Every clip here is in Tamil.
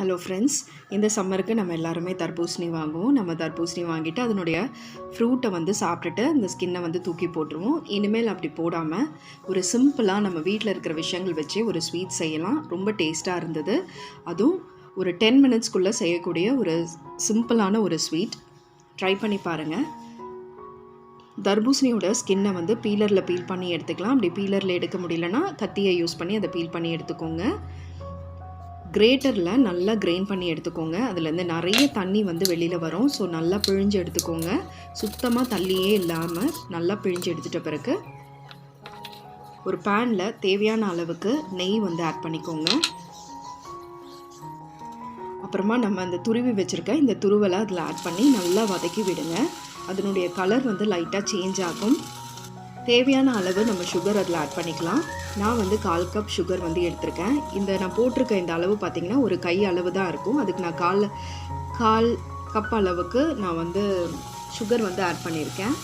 ஹலோ ஃப்ரெண்ட்ஸ் இந்த சம்மருக்கு நம்ம எல்லாருமே தர்பூசணி வாங்குவோம். நம்ம தர்பூசணி வாங்கிட்டு அதனுடைய ஃப்ரூட்டை வந்து சாப்பிட்டுட்டு இந்த ஸ்கின்னை வந்து தூக்கி போட்டுருவோம். இனிமேல் அப்படி போடாமல் ஒரு சிம்பிளாக நம்ம வீட்டில் இருக்கிற விஷயங்கள் வச்சு ஒரு ஸ்வீட் செய்யலாம். ரொம்ப டேஸ்ட்டாக இருந்தது. அதுவும் ஒரு டென் மினிட்ஸ்க்குள்ளே செய்யக்கூடிய ஒரு சிம்பிளான ஒரு ஸ்வீட் ட்ரை பண்ணி பாருங்கள் தர்பூசணியோட ஸ்கின்னை வந்து பீலரில் பீல் பண்ணி எடுத்துக்கலாம். அப்படி பீலரில் எடுக்க முடியலன்னா கத்தியை யூஸ் பண்ணி அதை பீல் பண்ணி எடுத்துக்கோங்க. கிரேட்டரில் நல்லா கிரைண்ட் பண்ணி எடுத்துக்கோங்க. அதுலேருந்து நிறைய தண்ணி வந்து வெளியில் வரும். ஸோ நல்லா பிழிஞ்சு எடுத்துக்கோங்க. சுத்தமாக தள்ளியே இல்லாமல் நல்லா பிழிஞ்சு எடுத்துட்ட பிறகு ஒரு பேனில் தேவையான அளவுக்கு நெய் வந்து ஆட் பண்ணிக்கோங்க. அப்புறமா நம்ம அந்த துருவி வச்சுருக்க இந்த துருவலை அதில் ஆட் பண்ணி நல்லா வதக்கி விடுங்க. அதனுடைய கலர் வந்து லைட்டாக சேஞ்ச் ஆகும். தேவையான அளவு நம்ம சுகர் அதில் ஆட் பண்ணிக்கலாம். நான் வந்து கால் கப் சுகர் வந்து எடுத்திருக்கேன். இந்த நான் போட்டிருக்க இந்த அளவு பார்த்திங்கன்னா ஒரு கை அளவு தான் இருக்கும். அதுக்கு நான் கால் கால் கப் அளவுக்கு நான் வந்து சுகர் வந்து ஆட் பண்ணியிருக்கேன்.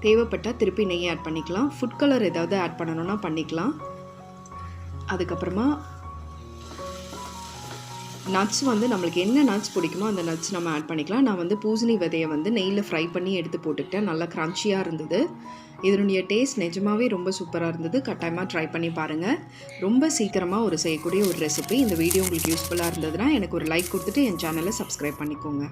தேவைப்பட்டால் திருப்பி நெய் ஆட் பண்ணிக்கலாம். ஃபுட் கலர் ஏதாவது ஆட் பண்ணணும்னா பண்ணிக்கலாம். அதுக்கப்புறமா நட்ஸ் வந்து நம்மளுக்கு என்ன நட்ஸ் பிடிக்குமோ அந்த நட்ஸ் நம்ம ஆட் பண்ணிக்கலாம். நான் வந்து பூசணி விதையை வந்து நெய்யில் ஃப்ரை பண்ணி எடுத்து போட்டுக்கிட்டேன். நல்லா க்ரன்ச்சியாக இருந்தது. இதனுடைய டேஸ்ட் நிஜமாகவே ரொம்ப சூப்பராக இருந்தது. கட்டாயமாக ட்ரை பண்ணி பாருங்கள் ரொம்ப சீக்கிரமாக ஒரு செய்யக்கூடிய ஒரு ரெசிபி இந்த வீடியோ உங்களுக்கு யூஸ்ஃபுல்லாக இருந்ததுன்னா எனக்கு ஒரு லைக் கொடுத்துட்டு என் சேனலை சப்ஸ்கிரைப் பண்ணிக்கோங்க.